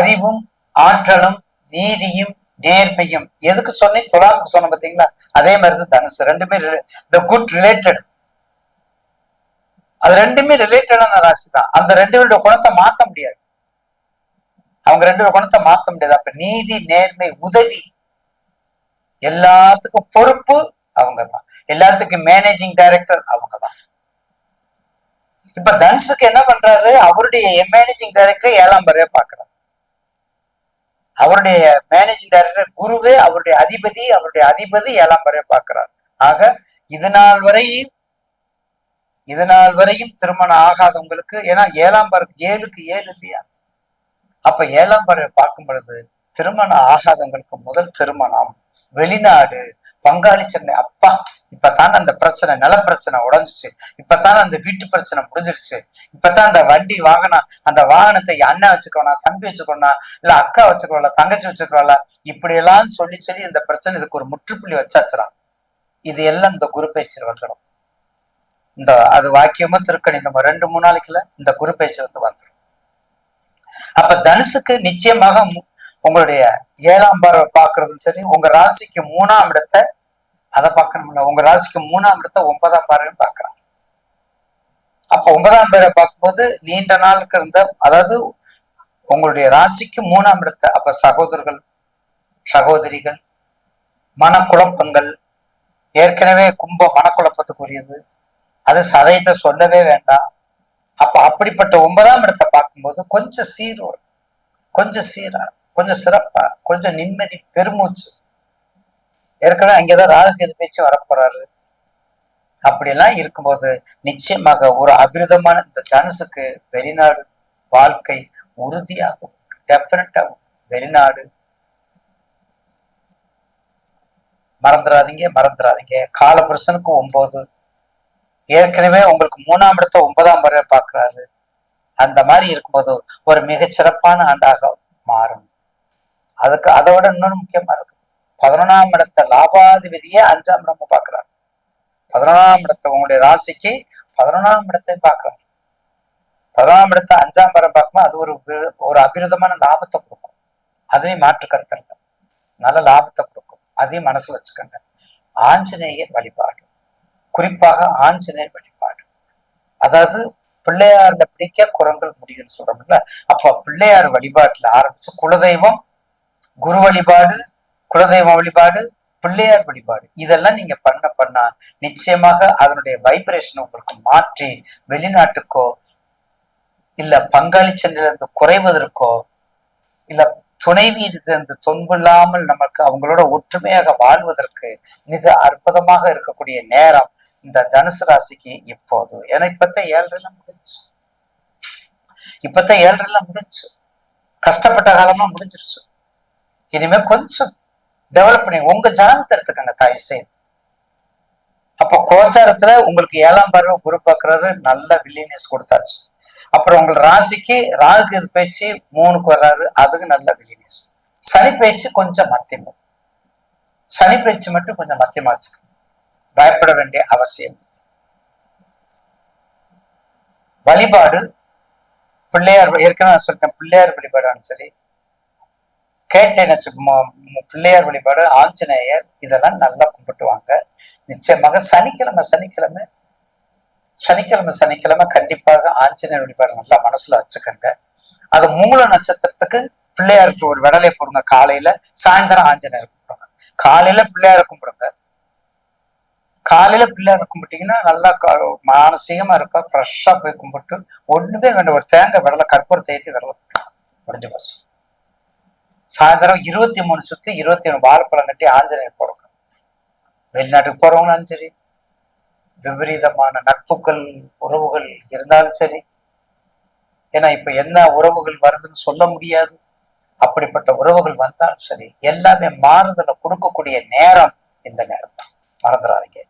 அறிவும் ஆற்றலும் நீதியும் நேர்மையும். எதுக்கு சொன்னேன்? துலாம் சொன்ன பாத்தீங்களா? அதே மாதிரிதான் தனுசு. ரெண்டுமே த குட் ரிலேட்டட் அது ரெண்டுமே ரிலேட்டடான ராசி தான் அந்த ரெண்டு பேருடைய குணத்தை மாத்த முடியாது. அவங்க ரெண்டு பேரும் குணத்தை மாத்த முடியாது. அப்ப நீதி நேர்மை உதவி எல்லாத்துக்கும் பொறுப்பு அவங்க தான் எல்லாத்துக்கும் மேனேஜிங் டைரக்டர் அவங்க தான் இப்ப தனுஷுக்கு என்ன பண்றாரு? அவருடைய மேனேஜிங் டைரக்டர் ஏழாம் பறைய பாக்குறாரு அவருடைய மேனேஜிங் டைரக்டர் குருவே அவருடைய அதிபதி அவருடைய அதிபதி ஏழாம் வரை பார்க்கிறார். ஆக இதனால் வரையும் இது நாள் வரையும் திருமணம் ஆகாதவங்களுக்கு ஏன்னா ஏழாம் பருக்கு ஏழுக்கு ஏழு இல்லையா? அப்ப ஏழாம் பறவை பார்க்கும் பொழுது திருமணம் ஆகாதவங்களுக்கு முதல் திருமணம் வெளிநாடு பங்காளி சென்னை அப்பா இப்பதான் அந்த பிரச்சனை நில பிரச்சனை உடஞ்சிச்சு. இப்பதான் அந்த வீட்டு பிரச்சனை முடிஞ்சிருச்சு. இப்பதான் அந்த வண்டி வாகனம் அந்த வாகனத்தை அண்ணன் வச்சுக்கோனா தம்பி வச்சுக்கோனா இல்ல அக்கா வச்சுக்கோல தங்கச்சி வச்சுக்கோல இப்படி எல்லாம் சொல்லி சொல்லி இந்த பிரச்சனை இதுக்கு ஒரு முற்றுப்புள்ளி வச்சாச்சுறான் இது எல்லாம் இந்த குரு பயிற்சியில் வந்துடும் இந்த அது வாக்கியமும் திருக்கணி நம்ம ரெண்டு மூணு நாளைக்குல இந்த குரு பயிற்சி வந்து வந்துடும் அப்ப தனுசுக்கு நிச்சயமாக உங்களுடைய ஏழாம் பார்வை பாக்குறதும் சரி உங்க ராசிக்கு மூணாம் இடத்தை அதை பார்க்கணும்ல. உங்க ராசிக்கு மூணாம் இடத்த ஒன்பதாம் பார்வையும் பார்க்கறாங்க அப்ப ஒன்பதாம் பேரை பார்க்கும்போது நீண்ட நாளுக்கு இருந்த அதாவது உங்களுடைய ராசிக்கு மூணாம் இடத்தை அப்ப சகோதரர்கள் சகோதரிகள் மனக்குழப்பங்கள் ஏற்கனவே கும்ப மனக்குழப்பத்துக்குரியது. அது சதயத்தை சொல்லவே வேண்டாம். அப்ப அப்படிப்பட்ட ஒன்பதாம் இடத்தை பார்க்கும்போது கொஞ்சம் சீர் கொஞ்சம் சீரா கொஞ்சம் சிறப்பா கொஞ்சம் நிம்மதி பெருமூச்சு. ஏற்கனவே அங்கேதான் ராகுகேது பேச்சு வரப்போறாரு. அப்படியெல்லாம் இருக்கும்போது நிச்சயமாக ஒரு அபிரதமான இந்த தனுசுக்கு வெளிநாடு வாழ்க்கை உறுதியாகும். டெஃபினட்டாகும் வெளிநாடு. மறந்துடாதீங்க மறந்துடாதீங்க. காலபுருஷனுக்கு ஒன்பது ஏற்கனவே உங்களுக்கு மூணாம் இடத்த ஒன்பதாம் முறை பார்க்கிறாரு. அந்த மாதிரி இருக்கும்போது ஒரு மிகச் சிறப்பான ஆண்டாக மாறும். அதுக்கு அதை விட இன்னொன்று முக்கியமா இருக்கும் பதினொன்றாம் இடத்தை லாபாதிபதியே அஞ்சாம் இடமா பார்க்கிறாரு. பதினொன்றாம் இடத்துல உங்களுடைய ராசிக்கு பதினொன்றாம் இடத்தையும் பார்க்கிறாரு. பதினொன்றாம் இடத்தை அஞ்சாம் பரம் பார்க்கும்போது அது ஒரு ஒரு அபிரதமான லாபத்தை கொடுக்கும். அதையும் மாற்று கருத்து இல்லை. நல்ல லாபத்தை கொடுக்கும். அதையும் மனசு வச்சுக்கோங்க. ஆஞ்சநேயர் வழிபாடு. குறிப்பாக ஆஞ்சநேயர் வழிபாடு. அதாவது பிள்ளையார்ல பிடிக்க குரங்கள் முடியும்னு சொல்றோம்ல. அப்ப பிள்ளையார் வழிபாட்டுல ஆரம்பிச்சு குலதெய்வம் குரு வழிபாடு குலதெய்வ வழிபாடு பிள்ளையார் வழிபாடு. இதெல்லாம் நீங்க பண்ண பண்ணா நிச்சயமாக அதனுடைய வைப்ரேஷன் உங்களுக்கு மாற்றி வெளிநாட்டுக்கோ இல்ல பங்காளி சண்டையிலிருந்து குறைவதற்கோ இல்ல துணைவியிலிருந்து தொன்பில்லாமல் நமக்கு அவங்களோட ஒற்றுமையாக வாழ்வதற்கு மிக அற்புதமாக இருக்கக்கூடிய நேரம் இந்த தனுசு ராசிக்கு இப்போது. ஏன்னா இப்பத்தான் ஏழரெல்லாம் முடிஞ்சு இப்பத்தான் ஏழரெல்லாம் முடிஞ்சு கஷ்டப்பட்ட காலமா முடிஞ்சிருச்சு. இனிமே கொஞ்சம் டெவலப் பண்ணி உங்க ஜாதகத்தை எடுத்துக்கங்க தாய் செய்து. அப்போ கோச்சாரத்துல உங்களுக்கு ஏழாம் பருவ குரு பார்க்கறது நல்ல வில்லியனஸ் கொடுத்தாச்சு. அப்புறம் உங்கள் ராசிக்கு ராகு இது பேச்சு மூணுக்கு வர்றாரு அதுக்கு நல்ல வில்லியனஸ் சனி பேச்சு கொஞ்சம் மத்தியமும். சனி பேச்சு மட்டும் கொஞ்சம் மத்தியமா வச்சுக்கணும். பயப்பட வேண்டிய அவசியம் வழிபாடு பிள்ளையார் ஏற்கனவே நான் சொல்லிட்டேன் பிள்ளையார் வழிபாடானும் சரி கேட்டேன்னு வச்சுக்கோமா பிள்ளையார் வழிபாடு ஆஞ்சநேயர் இதெல்லாம் நல்லா கும்பிட்டுவாங்க. நிச்சயமாக சனிக்கிழமை சனிக்கிழமை சனிக்கிழமை சனிக்கிழமை கண்டிப்பாக ஆஞ்சநேயர் வழிபாடு நல்லா மனசுல வச்சுக்கோங்க. அது மூல நட்சத்திரத்துக்கு பிள்ளையாருக்கு ஒரு விடலை போடுங்க. காலையில சாயந்தரம் ஆஞ்சநேயர் கும்பிடுங்க காலையில பிள்ளையார கும்பிடுங்க. காலையில பிள்ளையார் கும்பிட்டீங்கன்னா நல்லா மானசீகமா இருப்பா. ஃப்ரெஷ்ஷா போய் கும்பிட்டு ஒண்ணுமே வேண்டாம். ஒரு தேங்காய் விடலை கற்பூரத்தை ஏற்றி விடலை முடிஞ்சு போச்சு. சாயந்தரம் இருபத்தி மூணு சுற்றி இருபத்தி மூணு வாழைப்பழம் கட்டி ஆஞ்சநேயர் போடுங்க வெளிநாட்டுக்கு போறவங்களாலும் சரி விபரீதமான நட்புகள் உறவுகள் இருந்தாலும் சரி. ஏன்னா இப்போ என்ன உறவுகள் வருதுன்னு சொல்ல முடியாது. அப்படிப்பட்ட உறவுகள் வந்தாலும் சரி எல்லாமே மாறுதலை கொடுக்கக்கூடிய நேரம் இந்த நேரம் தான் மறந்துடாதீங்க.